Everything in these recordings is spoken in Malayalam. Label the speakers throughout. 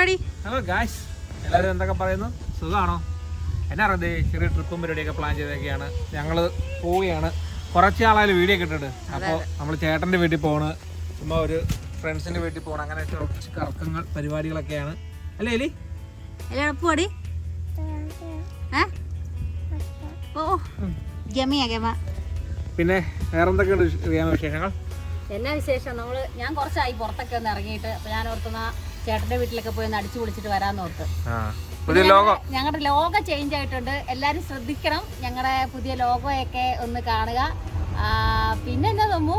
Speaker 1: പരിപാടി?
Speaker 2: ഹലോ ഗായ്സ് എല്ലാവരും എന്തൊക്കെ പറയുന്നു? സുഖമാണോ എന്നാ അറിയാം ചെറിയ ട്രിപ്പും പരിപാടിയൊക്കെ പ്ലാൻ ചെയ്തൊക്കെയാണ് ഞങ്ങൾ പോവുകയാണ്. കുറച്ച് ആളായാലും വീഡിയോ കിട്ടിട്ട് അപ്പോൾ നമ്മൾ ചേട്ടന്റെ വീട്ടിൽ പോണ്. ചുമ്മാ ഒരു ഫ്രണ്ട്സിന്റെ വീട്ടിൽ പോകണം അങ്ങനെ കുറച്ച് കറക്കങ്ങൾ പരിപാടികളൊക്കെയാണ്. അല്ലേ എലി?
Speaker 1: ഏ? ഓ ഗമിയാ ഗമ.
Speaker 2: പിന്നെ വേറെ എന്തൊക്കെയുണ്ട് അറിയാൻ വിശേഷങ്ങൾ?
Speaker 1: എന്നാ വിശേഷം? നമ്മൾ ഞാൻ കുറച്ചായി പുറത്തൊക്കെ ഒന്ന് ഇറങ്ങിയിട്ട്. അപ്പൊ ഞാൻ ഓർത്തുന്ന ചേട്ടന്റെ വീട്ടിലൊക്കെ പോയി ഒന്ന് അടിച്ചു പൊളിച്ചിട്ട് വരാന്ന് ഓർത്ത്.
Speaker 2: പുതിയ ലോഗോ
Speaker 1: ഞങ്ങളുടെ ലോഗോ ചേഞ്ച് ആയിട്ടുണ്ട്. എല്ലാരും ശ്രദ്ധിക്കണം. ഞങ്ങളുടെ പുതിയ ലോഗോയൊക്കെ ഒന്ന് കാണുക. പിന്നെ തോന്നു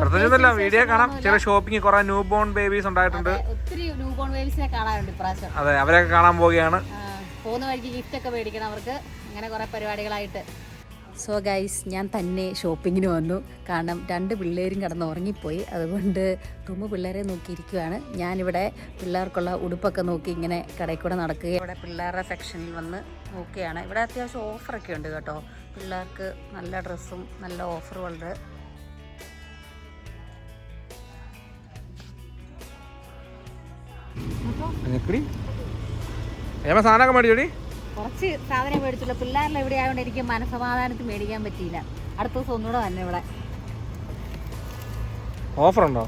Speaker 2: പ്രത്യേകിച്ചൊന്നുമില്ല വീഡിയോ കാണാം. ഷോപ്പിംഗ് കുറെ ന്യൂ ബോൺ ബേബീസ് ഉണ്ടായിട്ടുണ്ട്
Speaker 1: ഒത്തിരി ന്യൂ ബോൺ ബേബീസിനെ കാണാറുണ്ട് ഇപ്രാവശ്യം.
Speaker 2: അതെ അവരൊക്കെ കാണാൻ പോവുകയാണ്.
Speaker 1: പോകുന്ന വഴിക്ക് ഗിഫ്റ്റ് ഒക്കെ മേടിക്കണം അവർക്ക്. അങ്ങനെ കുറെ പരിപാടികളായിട്ട്. സോ ഗൈസ് ഞാൻ തന്നെ ഷോപ്പിങ്ങിന് വന്നു. കാരണം രണ്ട് പിള്ളേരും കിടന്ന് ഉറങ്ങിപ്പോയി. അതുകൊണ്ട് തുമ്മ പിള്ളേരെ നോക്കിയിരിക്കുകയാണ് ഞാനിവിടെ പിള്ളേർക്കുള്ള ഉടുപ്പൊക്കെ നോക്കി ഇങ്ങനെ കടയിൽ കൂടെ നടക്കുകയും ഇവിടെ പിള്ളേരുടെ സെക്ഷനിൽ വന്ന് നോക്കുകയാണ്. ഇവിടെ അത്യാവശ്യം ഓഫറൊക്കെ ഉണ്ട് കേട്ടോ. പിള്ളേർക്ക് നല്ല ഡ്രസ്സും നല്ല
Speaker 2: ഏമ സാധനമൊക്കെ മേടിച്ചോടി.
Speaker 1: കുറച്ച് സാധനം മേടിച്ചുള്ള പിള്ളേരിൽ എവിടെ ആയതുകൊണ്ട് എനിക്ക് മനസമാധാനത്തിൽ മേടിക്കാൻ പറ്റിയില്ല. അടുത്ത ദിവസം ഒന്നുകൂടെ തന്നെ ഇവിടെ.
Speaker 2: ഓഫറുണ്ടോ? ഉണ്ടോ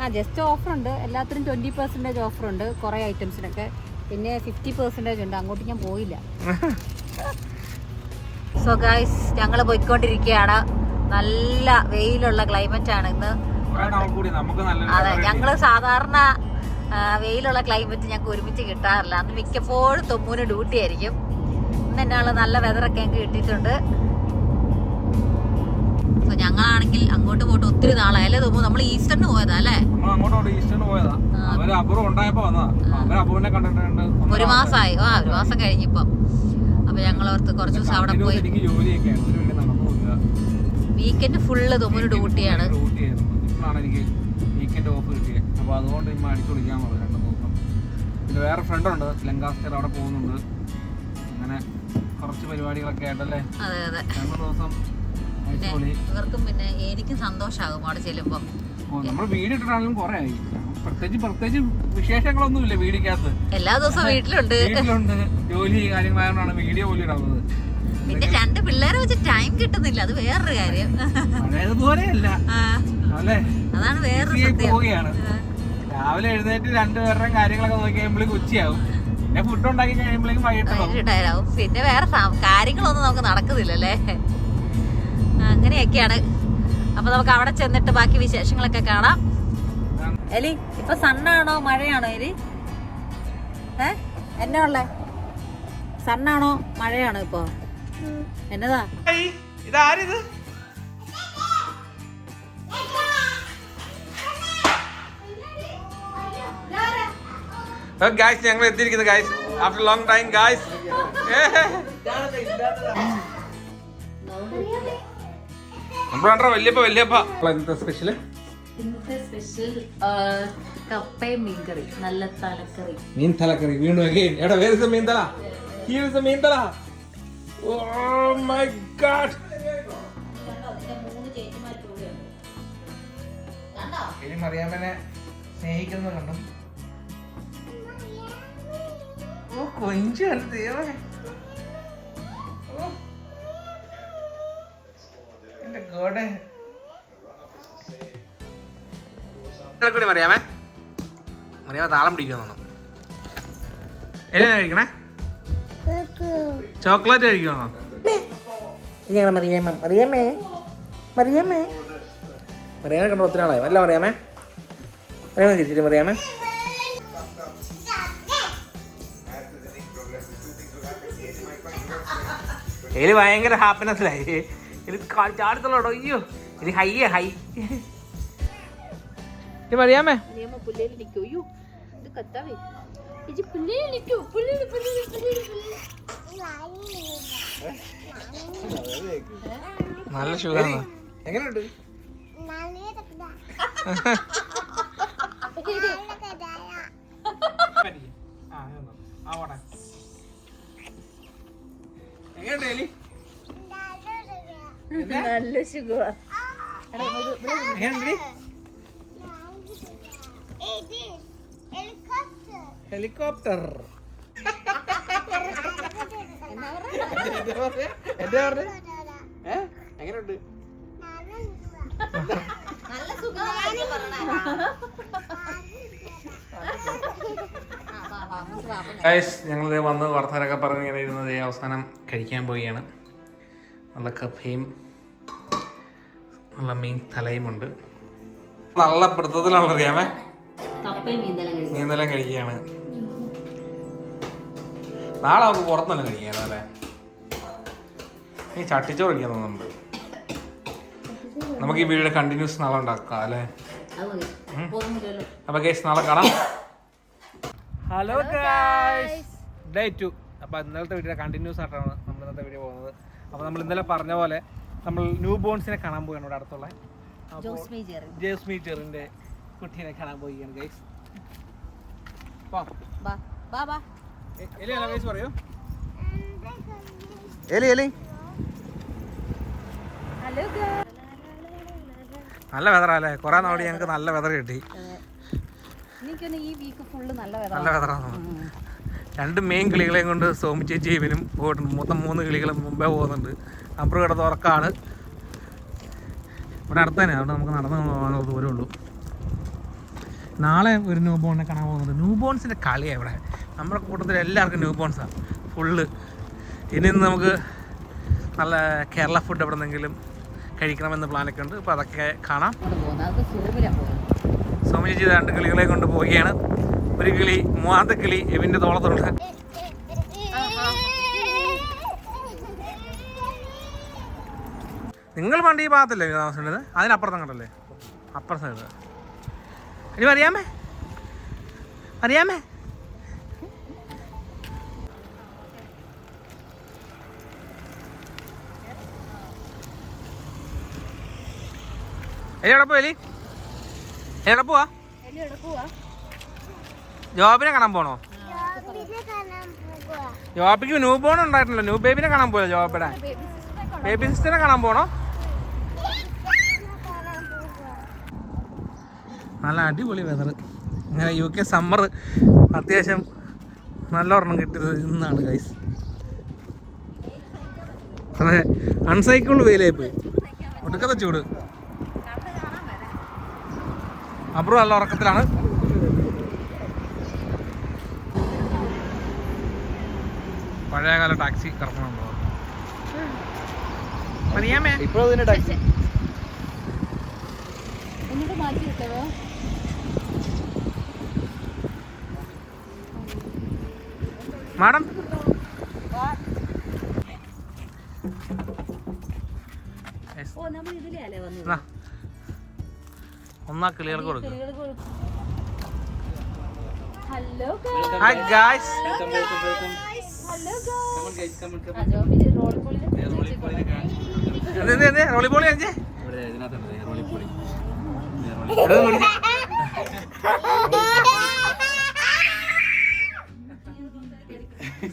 Speaker 1: ആ ജസ്റ്റ് ഓഫറുണ്ട്. എല്ലാത്തിനും ട്വന്റി പെർസെന്റേജ് ഓഫറുണ്ട്. ഉണ്ട് കുറേ ഐറ്റംസിനൊക്കെ. പിന്നെ ഫിഫ്റ്റി പെർസെന്റേജ് ഉണ്ട്. അങ്ങോട്ട് ഞാൻ പോയില്ല. സോ ഗായ്സ് ഞങ്ങൾ പോയിക്കൊണ്ടിരിക്കുകയാണ്. നല്ല വെയിലുള്ള ക്ലൈമറ്റ് ആണ് ഇന്ന്. അതെ ഞങ്ങൾ സാധാരണ വെയിലുള്ള ക്ലൈമറ്റ് ഞങ്ങൾക്ക് ഒരുമിച്ച് കിട്ടാറില്ല. അന്ന് മിക്കപ്പോഴും തൊമ്മൂന് ഡ്യൂട്ടി ആയിരിക്കും. ഇന്ന് എന്നാണ് നല്ല വെതറൊക്കെ ഞങ്ങൾക്ക് കിട്ടിയിട്ടുണ്ട്. സോ ഞങ്ങളാണെങ്കിൽ അങ്ങോട്ട് പോയിട്ട് ഒത്തിരി നാളായി. അല്ലേ തൊമ്മു? നമ്മൾ ഈസ്റ്ററിന് പോയതാ അല്ലേ? ഒരു മാസമായി ആ ഒരു മാസം കഴിഞ്ഞിപ്പം അപ്പൊ ഞങ്ങൾ ഓർത്ത് കുറച്ച് ദിവസം അവിടെ പോയി. വീക്കെൻഡ് ഫുള്ള് തൊമ്മൂന് ഡ്യൂട്ടിയാണ്
Speaker 2: വീക്കെൻഡ് ഓഫ് കിട്ടിയത്. അപ്പൊ അതുകൊണ്ട് ഇമ്മ അടിച്ചു വിളിക്കാൻ പറഞ്ഞു രണ്ട് ദിവസം. പിന്നെ വേറെ ഫ്രണ്ടുണ്ട് ലങ്കാസ്റ്റർ അവിടെ പോകുന്നുണ്ട്. അങ്ങനെ കുറച്ച് പരിപാടികളൊക്കെ ആയിട്ടല്ലേ? രണ്ട് ദിവസം
Speaker 1: ഇവർക്കും പിന്നെ എനിക്കും സന്തോഷമാകും അവിടെ ചെല്ലുമ്പോൾ
Speaker 2: നമ്മൾ വീട് ഇട്ടിട്ടാണെങ്കിലും കുറെ ആയി. പ്രത്യേകിച്ച് പ്രത്യേകിച്ച് വിശേഷങ്ങളൊന്നുമില്ല വീടിക്കകത്ത്.
Speaker 1: എല്ലാ ദിവസവും വീട്ടിലുണ്ട്.
Speaker 2: വീട്ടിലുണ്ട്. ജോലി കാര്യങ്ങളായതുകൊണ്ടാണ് വീഡിയോ പോലും ഇടാവുന്നത്
Speaker 1: പിന്നെ രണ്ട് പിള്ളേരെ വെച്ച് ടൈം കിട്ടുന്നില്ല. അത് വേറൊരു കാര്യം.
Speaker 2: പഴയതുപോലെയല്ല.
Speaker 1: അതാണ് വേറൊരു സത്യം.
Speaker 2: പോവുകയാണ്. രാവിലെ എഴുന്നേറ്റ് രണ്ടുപേരുടെയും കാര്യങ്ങളൊക്കെ നോക്കി കഴിയുമ്പോഴേക്കും ഉച്ചയാവും പിന്നെ ഫുഡ് ഉണ്ടാക്കി കഴിയുമ്പോഴേക്കും വൈകിട്ടാവും
Speaker 1: പിന്നെ വേറെ കാര്യങ്ങളൊന്നും നമുക്ക് നടക്കുന്നില്ലല്ലേ? അങ്ങനെയൊക്കെയാണ്. അപ്പൊ നമുക്ക് അവിടെ ചെന്നിട്ട് ബാക്കി വിശേഷങ്ങളൊക്കെ കാണാം. എലി ഇപ്പൊ സണ്ണാണോ മഴയാണോ എലി? ഏ? എന്നാ ഉള്ളേ? സണ്ണാണോ മഴയാണോ ഇപ്പൊ? എന്നതാ?
Speaker 2: ഇതാരിത്? ഗായ്സ് ഞങ്ങൾ എത്തിയിരിക്കുന്നത് guys after long time guys നമ്മളാണ്ടോ വല്യപ്പ വല്യപ്പ. എന്താ സ്പെഷ്യൽ
Speaker 1: ഇന്നത്തെ സ്പെഷ്യൽ കപ്പയും മീൻകറി. നല്ല തലക്കറി.
Speaker 2: മീൻ തലക്കറി. വീണ്ടും again. എടാ വേറെ ഇസ് മീൻ തല. ഹിയർ ഇസ് മീൻ തല. Oh my god. ഇനി മറിയാമ്മനെ സ്നേഹിക്കുന്നത് കണ്ടു ഓ കൊഞ്ചു അല്ല ദൈവമേ. ഓ. എന്റെ ഗോഡേ. കൂടി മറിയാമേ? മറിയാമ താളം പിടിക്കുന്നു എല്ലാം കഴിക്കണേ? ചോക്ലേറ്റ് കഴിക്കണോ ഞങ്ങൾ മറിയാമ്മ മറിയാമ്മേ മറിയാമ്മേ. മറിയാമ്മ കണ്ടോ ഒത്തിരി ആളായി. അല്ല മറിയാമേ. മറിയാമ്മ തിരിച്ചിട്ട് മറിയാമ്മേ എലി ഭയങ്കര ഹാപ്പിനെസ്സിലായി ഇതിൽ ചാടത്തുള്ളോ അയ്യോ ഇത് ഹൈ ഹൈ ഇത്
Speaker 1: മതിയാമേ
Speaker 2: നല്ല പുല്ലേൽ എങ്ങനെയുണ്ട്? ആ ഇത്
Speaker 1: നല്ല സുഖമാ
Speaker 2: ഹെലികോപ്റ്റർ.
Speaker 1: എന്നാ
Speaker 2: എന്താ പറഞ്ഞേ? ഏ? എങ്ങനെയുണ്ട്?
Speaker 1: നല്ല സുഖമായിട്ട്
Speaker 2: ഗൈസ് ഞങ്ങൾ വന്ന് വർത്തമാനമൊക്കെ പറഞ്ഞ് ഇങ്ങനെ ഇരുന്നത് അവസാനം കഴിക്കാൻ പോവുകയാണ്. നല്ല കഫയും നല്ല മീൻ തലയുമുണ്ട് നല്ല പിടുത്തത്തിലാണല്ലോ അറിയാമേ നീന്തെല്ലാം കഴിക്കുകയാണ്. നാളെ നമുക്ക് പുറത്തുനിന്ന് കഴിക്കാം അല്ലേ? ഈ ചട്ടിച്ചോറ് കഴിക്കാൻ തോന്നുന്നുണ്ട്. നമുക്ക് ഈ വീഡിയോ കണ്ടിന്യൂസ് നാളെ ഉണ്ടാക്കാം അല്ലേ? അപ്പൊ കേസ് നാളെ കാണാം. ഹലോ ഗൈസ് ഡേ ടു അപ്പോൾ ഇന്നലത്തെ വീഡിയോ കണ്ടിന്യൂസ് ആയിട്ടാണ് നമ്മൾ ഇന്നത്തെ വീഡിയോ പോകുന്നത്. അപ്പോൾ നമ്മൾ ഇന്നലെ പറഞ്ഞ പോലെ നമ്മൾ ന്യൂ ബോൺസിനെ കാണാൻ പോവുകയാണ് ഇവിടെ അടുത്തുള്ള. ജോസ്
Speaker 1: ജോസ്മി
Speaker 2: ജെറിന്റെ കുട്ടീനെ കാണാൻ പോവുകയാണ് ഗൈസ്
Speaker 1: ബാ ബാ ബാ
Speaker 2: എലി ഹലോ ഗൈസ് പറയൂ.
Speaker 3: എലി എലി.
Speaker 1: ഹലോ
Speaker 2: നല്ല വെതറാല്ലേ കുറെ നാളി ഞങ്ങൾക്ക് നല്ല വെതർ കിട്ടി.
Speaker 1: എനിക്കൊന്ന് ഈ വീക്ക് ഫുള്ള് നല്ല
Speaker 2: നല്ല വെതറാണ് രണ്ട് മെയിൻ കിളികളെയും കൊണ്ട് സോമി ചേച്ചി ഇവനും പോയിട്ടുണ്ട്. മൊത്തം മൂന്ന് കിളികളും മുമ്പേ പോകുന്നുണ്ട്. അപ്പുറം കിടന്ന് ഉറക്കാണ്. ഇവിടെ അടുത്ത് തന്നെ. അവിടെ നമുക്ക് നടന്നു പോകാനുള്ള ദൂരം ഉള്ളൂ നാളെ ഒരു ന്യൂ ബോണിനെ കാണാൻ പോകുന്നത് ന്യൂ ബോൺസിന്റെ കളിയാണ് ഇവിടെ നമ്മുടെ കൂട്ടത്തിൽ എല്ലാവർക്കും ന്യൂ ബോൺസാണ് ഫുള്ള് ഇനി നമുക്ക് നല്ല കേരള ഫുഡ് എവിടെ നിന്നെങ്കിലും കഴിക്കണമെന്ന് പ്ലാനൊക്കെ ഉണ്ട്. അപ്പോൾ അതൊക്കെ കാണാം.
Speaker 1: അങ്ങോട്ട് പോകുന്നത് അത് സൂമിലാണ് പോകുന്നത്
Speaker 2: സോമി ചേച്ചി രണ്ട് കിളികളെ കൊണ്ട് പോവുകയാണ്. ഒരു കിളി മൂന്നാമത്തെ കിളി എവിന്റെ തോളത്തുണ്ട്. നിങ്ങൾ വണ്ടി ഈ ഭാഗത്തല്ലേ താമസിക്കുന്നത് അതിനപ്പുറത്ത് അങ്ങോട്ടല്ലേ? അപ്പുറ സൈഡ്. ഇനി അറിയാമേ അറിയാമേ എലി പോയി എവിടെ പോവാ? ജോബിനെ കാണാൻ പോണോ? ജോബിക്ക് ന്യൂ ബോൺ ഉണ്ടായിട്ടില്ല ന്യൂ ബേബിനെ കാണാൻ പോയോ ജോബിടെ ബേബി സിസ്റ്ററിനെ കാണാൻ പോണോ? നല്ല അടിപൊളി വെതർ ഇങ്ങനെ യു കെ സമ്മർ അത്യാവശ്യം നല്ല ഒരെണ്ണം കിട്ടിയത് ഇന്നാണ് ഗൈസ് അതെ അൺസൈക്കിൾ വെയിലായി പോയി. ഒടുക്കത്തെ ചൂട്. അപ്പുറം നല്ല ഉറക്കത്തിലാണ്. പഴയകാല ടാക്സി അറിയാമേ
Speaker 3: ഇതിന്റെ ടാക്സി.
Speaker 1: എന്നിട്ട് മാറ്റി
Speaker 2: മാഡം?
Speaker 1: ഓ നമ്മൾ ഇതിലേ അല്ലേ വന്നത്.
Speaker 2: ഒന്നാ കിളികൾക്ക് കൊടുക്കും.
Speaker 1: Hello
Speaker 2: hi guys roly poly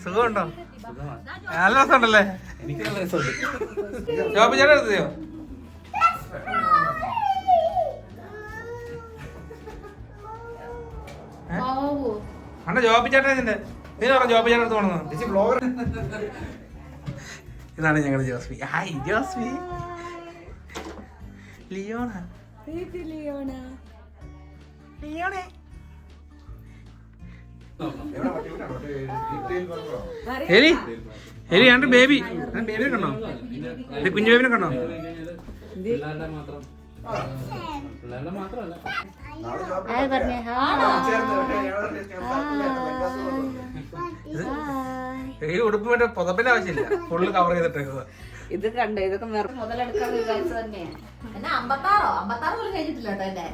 Speaker 2: സുഖമുണ്ടോ? നല്ല രസമുണ്ടല്ലേ? ജോബി ചേട്ടാ എടുത്തോ അണ്ണ ജോബി ചേട്ടൻ ഇതിന്റെ. നീ പറഞ്ഞു ജോബി ചേട്ടൻ അടുത്ത് ബ്ലോഗർ ഇതാണ് ഞങ്ങളുടെ ജോസ്മി ഹായ് ജോസ്മി ലിയോണ. ലിയോണ. ലിയോണേ. എലി. എലി രണ്ട് ബേബി ബേബിനെ കണ്ടോ കുഞ്ഞു ബേബിനെ കണ്ടോ
Speaker 1: പറഞ്ഞേ.
Speaker 2: ഈ ഉടുപ്പ് മറ്റേ പുതപ്പിന്റെ ആവശ്യമില്ല. ഫുള്ള് കവർ ചെയ്തിട്ടേക്കുന്നത്
Speaker 1: ഇത് കണ്ടോ? ഇതൊക്കെ വെറുതെ മുതലെടുക്കാൻ വിചാരിച്ചു തന്നെയാണ് എന്നാ അമ്പത്താറോ? അമ്പത്താറ് പോലും കഴിഞ്ഞിട്ടില്ല കേട്ടോ എന്റെ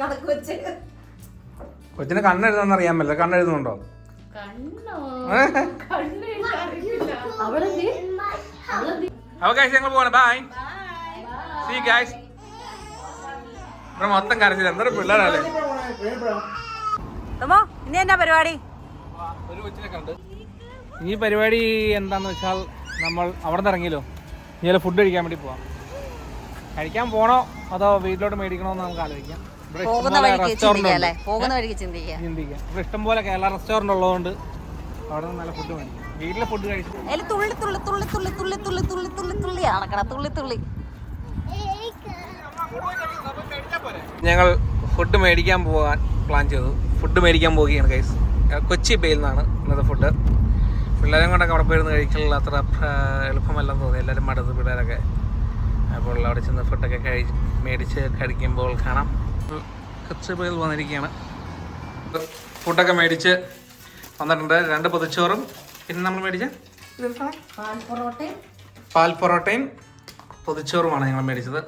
Speaker 1: കണക്ക് വെച്ച്
Speaker 2: കൊച്ചിന് കണ്ണെഴുതാന്ന് അറിയാൻ പറ്റില്ല. കണ്ണെഴുതുന്നുണ്ടോ? ഞങ്ങൾ പോവാണ്. ബൈ സീ ഗൈസ് ഇവിടെ മൊത്തം കരച്ചില്ല എന്തൊരു പിള്ളേരല്ലേ
Speaker 1: ഇനി എന്നാ പരിപാടി?
Speaker 2: ഒരു കൊച്ചിനെ കണ്ട്. ഈ പരിപാടി എന്താന്ന് വെച്ചാൽ നമ്മൾ അവിടെ നിന്ന് ഇറങ്ങിയല്ലോ. ഇനി ഫുഡ് കഴിക്കാൻ വേണ്ടി പോവാം. കഴിക്കാൻ പോണോ അതോ വീട്ടിലോട്ട് മേടിക്കണോ എന്ന് നമുക്ക് ആലോചിക്കാം. ചിന്തിക്കാം ഇവിടെ ഇഷ്ടംപോലെ കേരള റെസ്റ്റോറന്റ് ഉള്ളതുകൊണ്ട് അവിടെ നിന്ന് നല്ല ഫുഡ് മേടിക്കാം. വീട്ടിലെ ഫുഡ് കഴിച്ചു
Speaker 1: തുള്ളി തുള്ളി തുള്ളി തുള്ളി തുള്ളി തുള്ളി തുള്ളി തുള്ളി തുള്ളി അടക്കട തുള്ളി തുള്ളി.
Speaker 2: ഞങ്ങൾ ഫുഡ് മേടിക്കാൻ പോകാൻ പ്ലാൻ ചെയ്തു. ഫുഡ് മേടിക്കാൻ പോവുകയാണ് ഗൈസ് കൊച്ചി ബേയിൽ നിന്നാണ് ഇന്നത്തെ ഫുഡ് പിള്ളേരും കൊണ്ടൊക്കെ അവിടെ പോയിരുന്ന് കഴിക്കാനുള്ള അത്ര എളുപ്പമല്ലെന്ന് തോന്നി. എല്ലാവരും മടുത്ത് പിള്ളേരൊക്കെ. അപ്പോൾ അവിടെ ചെന്ന് ഫുഡൊക്കെ കഴി മേടിച്ച് കഴിക്കുമ്പോൾ കാണാം. കൊച്ചി ബേയിൽ വന്നിരിക്കുകയാണ്. ഫുഡൊക്കെ മേടിച്ച് വന്നിട്ടുണ്ട് രണ്ട് പൊതിച്ചോറും. പിന്നെ നമ്മൾ മേടിച്ച?
Speaker 1: പാൽ പൊറോട്ടയും
Speaker 2: പാൽ പൊറോട്ടയും പൊതിച്ചോറുമാണ് ഞങ്ങൾ മേടിച്ചത്.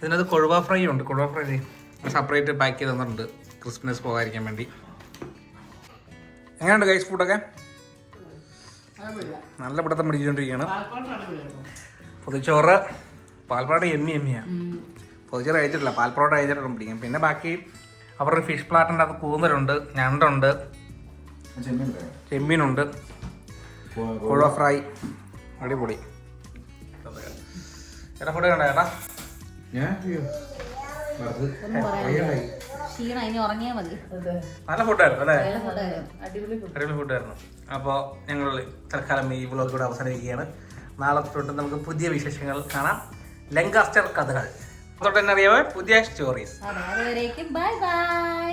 Speaker 2: ഇതിനകത്ത് കൊഴുവ ഫ്രൈ ഉണ്ട്. കൊഴുവ ഫ്രൈ സെപ്പറേറ്റ് പാക്ക് ചെയ്ത് തന്നിട്ടുണ്ട്. ക്രിസ്മസ് പോകാതിരിക്കാൻ വേണ്ടി. എങ്ങനെയുണ്ട് ഗൈസ് ഫുഡൊക്കെ നല്ല പിടുത്തം പിടിച്ചുകൊണ്ടിരിക്കുകയാണ്. പൊതിച്ചോറ് പാൽപ്പാട് എമ്മി എമ്മിയാണ് പൊതിച്ചോറ് കഴിച്ചിട്ടില്ല. പാൽപ്പാട് കഴിച്ചിട്ടും പിടിക്കും. പിന്നെ ബാക്കി അവരുടെ ഫിഷ് പ്ലാറ്റിന്റെ അകത്ത് കൂന്തലുണ്ട് ഞണ്ടുണ്ട്. ചെമ്മീനുണ്ട്. കൊഴുവ ഫ്രൈ. അടിപൊളി. ചേട്ടാ ഫുഡ് കണ്ട ചേട്ടാ? നല്ല ഫുഡായിരുന്നു അല്ലേ?
Speaker 1: അടിപൊളി ഫുഡ്
Speaker 2: അടിപൊളി ഫുഡായിരുന്നു അപ്പോൾ ഞങ്ങൾ തൽക്കാലം ഈ വ്ളോഗ് കൂടെ അവസാനിക്കുകയാണ് നാളെ തൊട്ട് നമുക്ക് പുതിയ വിശേഷങ്ങൾ കാണാം. ലങ്കാസ്റ്റർ കഥകൾ. തൊട്ട് തന്നെ അറിയാമോ പുതിയ സ്റ്റോറീസ്
Speaker 1: ബൈ ബൈ